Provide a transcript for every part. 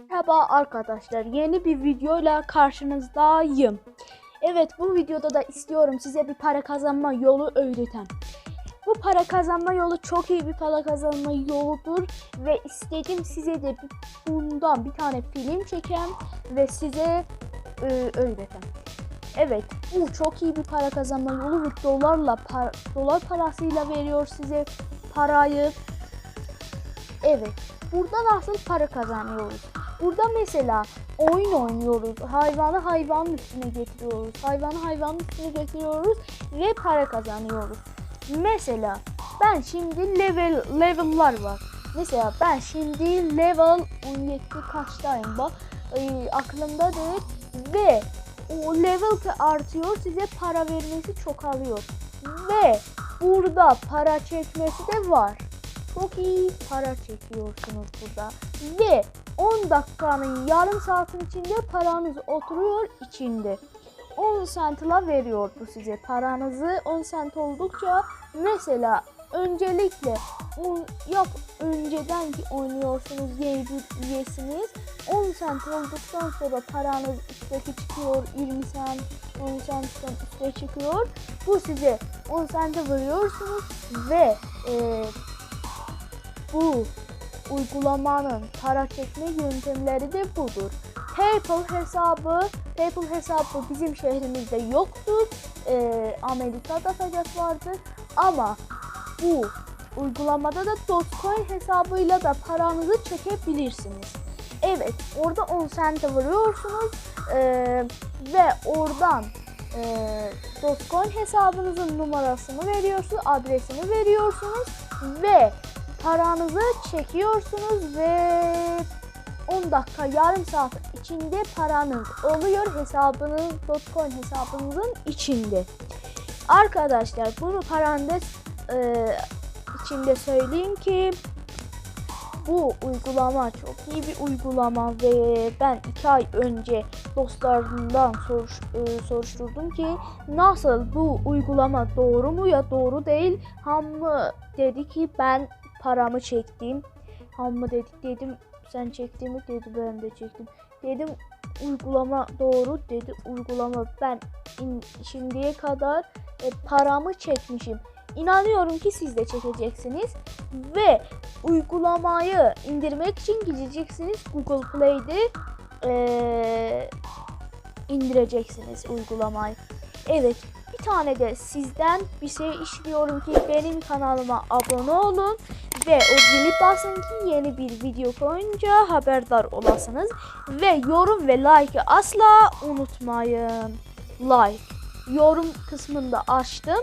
Merhaba arkadaşlar. Yeni bir videoyla karşınızdayım. Evet bu videoda da istiyorum size bir para kazanma yolu öğretem. Bu para kazanma yolu çok iyi bir para kazanma yoludur ve istedim size de bundan bir tane film çekem ve size e, öğretem. Evet bu çok iyi bir para kazanma yolu ve dolarla par- dolar parasıyla veriyor size parayı. Evet burada nasıl para kazanıyoruz? Burada mesela oyun oynuyoruz. Hayvanı hayvanın üstüne getiriyoruz. Hayvanı hayvanın üstüne getiriyoruz ve para kazanıyoruz. Mesela ben şimdi level level'lar var. Mesela ben şimdi level 17 kaçtayım bak. Ay, aklımda değil ve o level artıyor size para vermesi çok alıyor. Ve burada para çekmesi de var. Çok iyi para çekiyorsunuz burada. Ve 10 dakikanın yarım saatin içinde paranız oturuyor içinde. 10 centla veriyor bu size paranızı. 10 cent oldukça mesela öncelikle on, yok önceden ki oynuyorsunuz üyesiniz. 10 cent olduktan sonra paranız üstteki çıkıyor 20 cent 10 centten üste çıkıyor. Bu size 10 cent'e veriyorsunuz ve e, bu uygulamanın para çekme yöntemleri de budur. PayPal hesabı, PayPal hesabı bizim şehrimizde yoktur. Ee, Amerika'da fakat vardır. Ama bu uygulamada da Dogecoin hesabıyla da paranızı çekebilirsiniz. Evet, orada 10 cent vuruyorsunuz ee, ve oradan e, Dogecoin hesabınızın numarasını veriyorsunuz, adresini veriyorsunuz ve paranızı çekiyorsunuz ve 10 dakika yarım saat içinde paranız oluyor hesabınız Dogecoin hesabınızın içinde. Arkadaşlar bunu parantez e, içinde söyleyeyim ki bu uygulama çok iyi bir uygulama ve ben iki ay önce dostlarımdan soruş, e, soruşturdum ki nasıl bu uygulama doğru mu ya doğru değil. Hammı dedi ki ben paramı çektim. Hammı dedik dedim sen çektin mi dedi ben de çektim. Dedim uygulama doğru dedi uygulama ben şimdiye kadar e, paramı çekmişim. İnanıyorum ki siz de çekeceksiniz ve uygulamayı indirmek için gideceksiniz Google Play'de eee, indireceksiniz uygulamayı. Evet bir tane de sizden bir şey istiyorum ki benim kanalıma abone olun ve o zili basın ki yeni bir video koyunca haberdar olasınız ve yorum ve like'ı asla unutmayın. Like yorum kısmında açtım.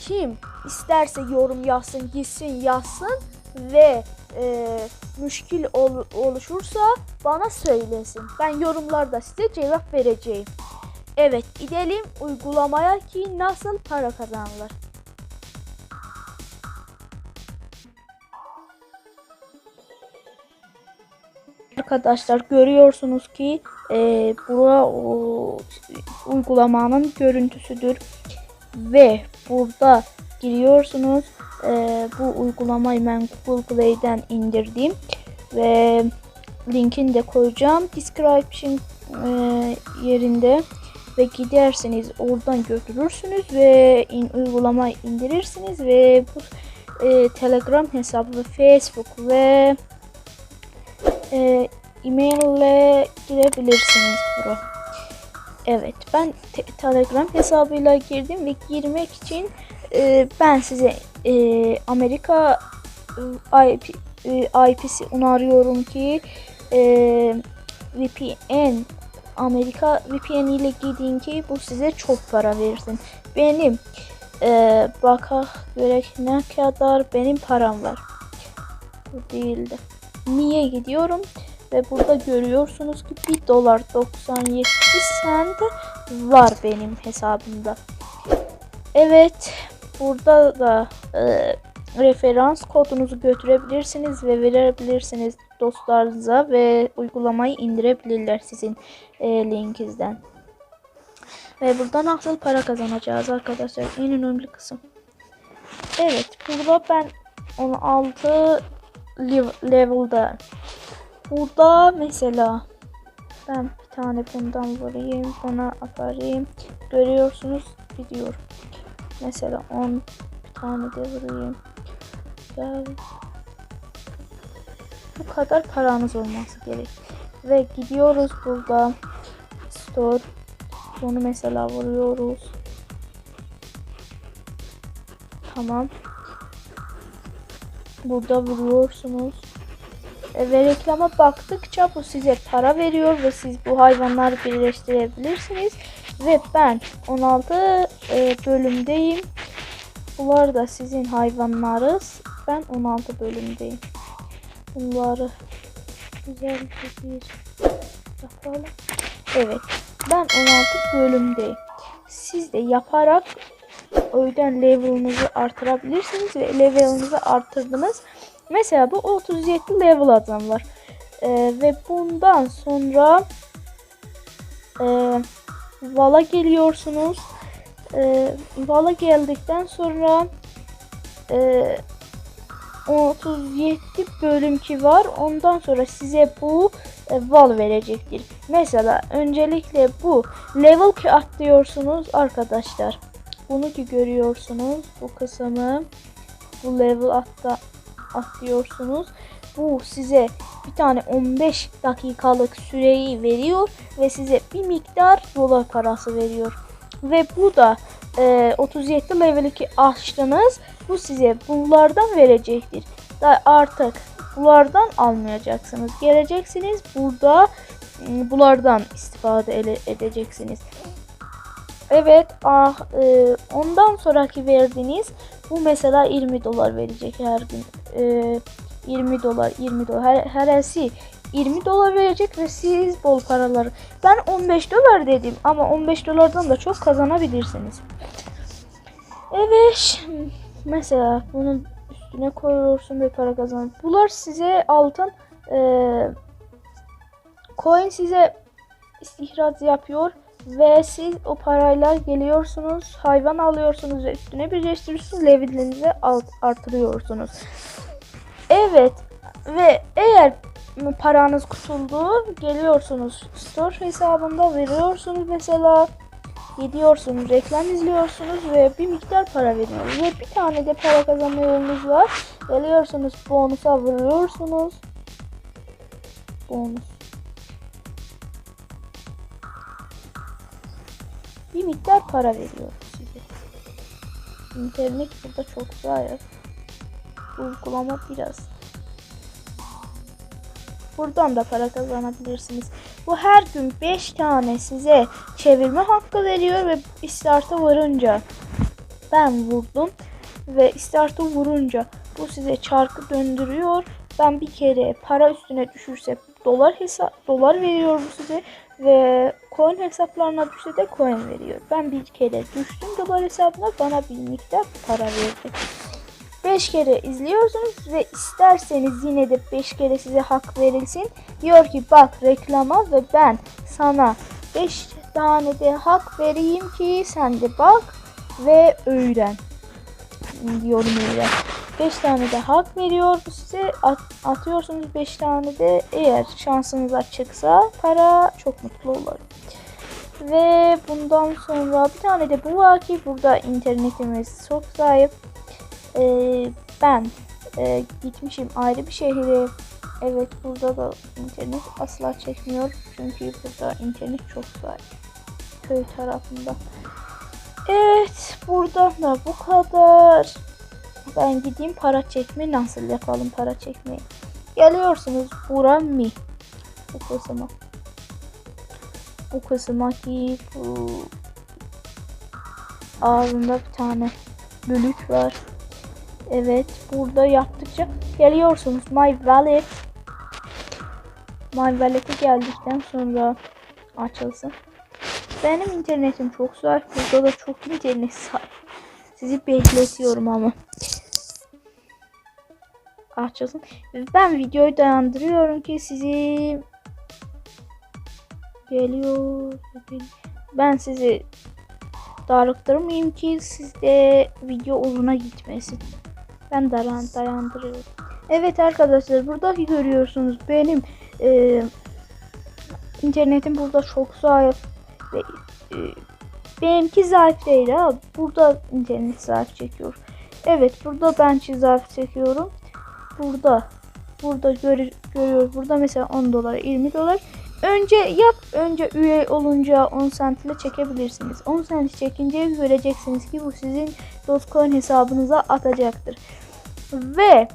Kim isterse yorum yazsın, gitsin yazsın ve e, müşkil ol- oluşursa bana söylesin. Ben yorumlarda size cevap vereceğim. Evet, gidelim uygulamaya ki nasıl para kazanılır. Arkadaşlar görüyorsunuz ki e, bura o, uygulamanın görüntüsüdür ve burada giriyorsunuz. E, bu uygulamayı ben Google Play'den indirdim ve linkini de koyacağım description e, yerinde ve gidersiniz oradan götürürsünüz ve in, uygulamayı indirirsiniz ve bu e, Telegram hesabı Facebook ve e, e-mail ile girebilirsiniz bura. Evet ben te- Telegram hesabıyla girdim ve girmek için e, ben size e, Amerika e, IP, e, IP'si öneriyorum ki e, VPN Amerika VPN ile gidin ki bu size çok para versin. Benim e, baka göre ne kadar benim param var. Bu değildi. Niye gidiyorum? Ve burada görüyorsunuz ki 1 dolar 97 cent var benim hesabımda. Evet. Burada da e, referans kodunuzu götürebilirsiniz ve verebilirsiniz dostlarınıza ve uygulamayı indirebilirler sizin e, linkinizden. Ve burada nasıl para kazanacağız arkadaşlar en önemli kısım. Evet burada ben 16 lev- level'da burada mesela ben bir tane bundan vurayım, buna atarayım. Görüyorsunuz gidiyor. Mesela 10 bir tane de vurayım. Gel. Bu kadar paranız olması gerek. Ve gidiyoruz burada. Store. Bunu mesela vuruyoruz. Tamam. Burada vuruyorsunuz. E, ve reklama baktıkça bu size para veriyor ve siz bu hayvanları birleştirebilirsiniz. Ve ben 16 e, bölümdeyim. Bunlar da sizin hayvanlarınız. Ben 16 bölümdeyim. Bunları güzel bir yapalım. Evet. Ben 16 bölümdeyim. Siz de yaparak öğeden level'ınızı artırabilirsiniz ve level'ınızı artırdınız. Mesela bu 37 level adam var. Ee, ve bundan sonra e, Val'a geliyorsunuz. E, Val'a geldikten sonra e, 37 bölüm ki var. Ondan sonra size bu e, Val verecektir. Mesela öncelikle bu level ki atlıyorsunuz arkadaşlar. Bunu ki görüyorsunuz bu kısmı. Bu level atla, atlıyorsunuz. Bu size bir tane 15 dakikalık süreyi veriyor ve size bir miktar dolar parası veriyor. Ve bu da e, 37 level 2 açtınız. Bu size bunlardan verecektir. Da artık bunlardan almayacaksınız. Geleceksiniz burada m, bunlardan istifade edeceksiniz. Evet, ah, e, ondan sonraki verdiğiniz bu mesela 20 dolar verecek her gün. E, 20 dolar, 20 dolar. Her, heresi 20 dolar verecek ve siz bol paraları. Ben 15 dolar dedim ama 15 dolardan da çok kazanabilirsiniz. Evet, mesela bunun üstüne koyuyorsun ve para kazan. Bunlar size altın e, coin size istihraz yapıyor ve siz o parayla geliyorsunuz, hayvan alıyorsunuz ve üstüne birleştiriyorsunuz, levelinizi artırıyorsunuz. Evet ve eğer paranız kutuldu, geliyorsunuz store hesabında veriyorsunuz mesela gidiyorsunuz, reklam izliyorsunuz ve bir miktar para veriyorsunuz. Ve bir tane de para kazanma yolunuz var. Geliyorsunuz bonusa vuruyorsunuz. Bonus. bir miktar para veriyor size. İnternet burada çok zayıf. Uygulama biraz. Buradan da para kazanabilirsiniz. Bu her gün 5 tane size çevirme hakkı veriyor ve istarta vurunca ben vurdum ve istartı vurunca bu size çarkı döndürüyor. Ben bir kere para üstüne düşürse dolar hesap dolar veriyor bu size ve coin hesaplarına düşse de coin veriyor. Ben bir kere düştüm dolar hesabına bana bir miktar para verdi. 5 kere izliyorsunuz ve isterseniz yine de 5 kere size hak verilsin. Diyor ki bak reklama ve ben sana 5 tane de hak vereyim ki sen de bak ve öğren. Diyorum öyle. 5 tane de hak veriyor size at, atıyorsunuz 5 tane de eğer şansınız açıksa para çok mutlu olur. Ve bundan sonra bir tane de bu var ki burada internetimiz çok zayıf. Ee, ben e, gitmişim ayrı bir şehire. Evet burada da internet asla çekmiyor. Çünkü burada internet çok zayıf. Köy tarafında. Evet burada da bu kadar. Ben gideyim para çekme nasıl yapalım para çekmeyi. Geliyorsunuz bura mi? Bu kısma. Bu kısma ki bu ağzında bir tane bölük var. Evet burada yaptıkça geliyorsunuz my wallet. My wallet'e geldikten sonra açılsın. Benim internetim çok zayıf. Burada da çok internet zayıf. Sizi bekletiyorum ama. Açılsın. Ben videoyu dayandırıyorum ki sizi geliyor. Ben sizi darıktırmayayım ki sizde video uzuna gitmesin. Ben dayan dayandırıyorum. Evet arkadaşlar buradaki görüyorsunuz benim e, internetim burada çok zayıf ve e, benimki zayıf değil ha. Burada internet zayıf çekiyor. Evet burada ben zayıf çekiyorum. Burada burada görü görüyoruz. Burada mesela 10 dolar 20 dolar. Önce yap. Önce üye olunca 10 cent ile çekebilirsiniz. 10 cent çekince göreceksiniz ki bu sizin Dogecoin hesabınıza atacaktır. Ve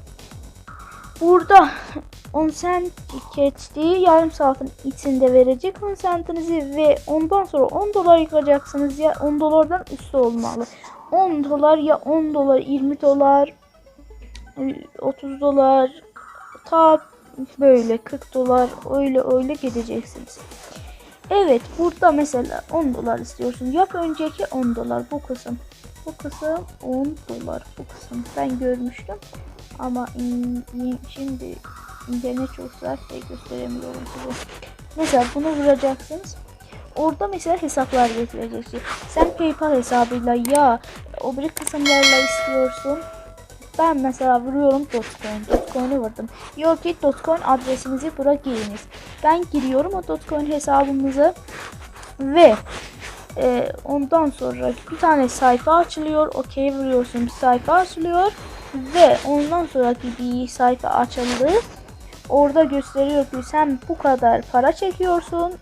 burada 10 cent geçtiği yarım saatin içinde verecek 10 centinizi ve ondan sonra 10 dolar yıkacaksınız ya 10 dolardan üstü olmalı. 10 dolar ya 10 dolar 20 dolar 30 dolar ta böyle 40 dolar öyle öyle gideceksiniz. Evet burada mesela 10 dolar istiyorsun. Yap önceki 10 dolar bu kısım. Bu kısım 10 dolar bu kısım. Ben görmüştüm. Ama şimdi internet çok zayıf ve gösteremiyorum size. Mesela bunu vuracaksınız. Orada mesela hesaplar getireceksin. Sen PayPal hesabıyla ya o bir kısımlarla istiyorsun. Ben mesela vuruyorum Dogecoin. Dogecoin'i vurdum. Diyor ki Dogecoin adresinizi bura giriniz. Ben giriyorum o Dogecoin hesabımızı ve e, ondan sonra bir tane sayfa açılıyor. Okey vuruyorsun bir sayfa açılıyor ve ondan sonraki bir sayfa açıldı. Orada gösteriyor ki sen bu kadar para çekiyorsun.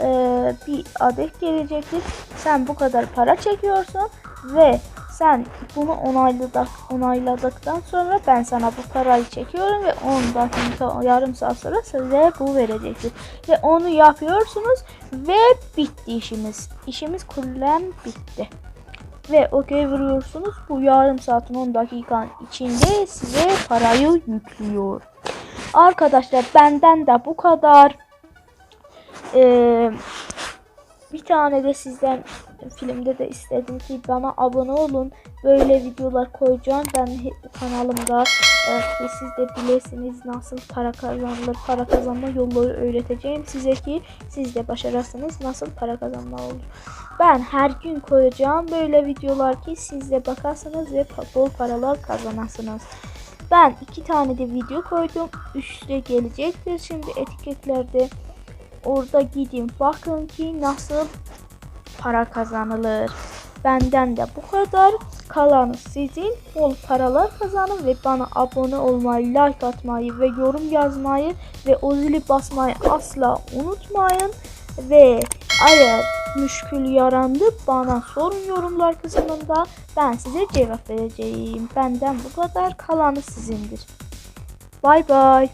Ee, bir adet gelecektir. Sen bu kadar para çekiyorsun ve sen bunu onayladık, onayladıktan sonra ben sana bu parayı çekiyorum ve 10 dakika yarım saat sonra size bu verecektir. Ve onu yapıyorsunuz ve bitti işimiz. İşimiz kullen bitti. Ve okey vuruyorsunuz. Bu yarım saatin 10 dakikanın içinde size parayı yüklüyor. Arkadaşlar benden de bu kadar. Ee, bir tane de sizden filmde de istedim ki bana abone olun. Böyle videolar koyacağım. Ben kanalımda e, ki siz de bilesiniz nasıl para kazanılır, para kazanma yolları öğreteceğim size ki siz de başarırsınız nasıl para kazanma olur. Ben her gün koyacağım böyle videolar ki siz de bakarsınız ve bol paralar kazanasınız. Ben iki tane de video koydum. Üçte gelecektir şimdi etiketlerde. Orada gidin bakın ki nasıl para kazanılır. Benden de bu kadar. Kalanı sizin. Bol paralar kazanın ve bana abone olmayı, like atmayı ve yorum yazmayı ve o zili basmayı asla unutmayın. Ve eğer müşkül yarandı bana sorun yorumlar kısmında. Ben size cevap vereceğim. Benden bu kadar. Kalanı sizindir. Bay bay.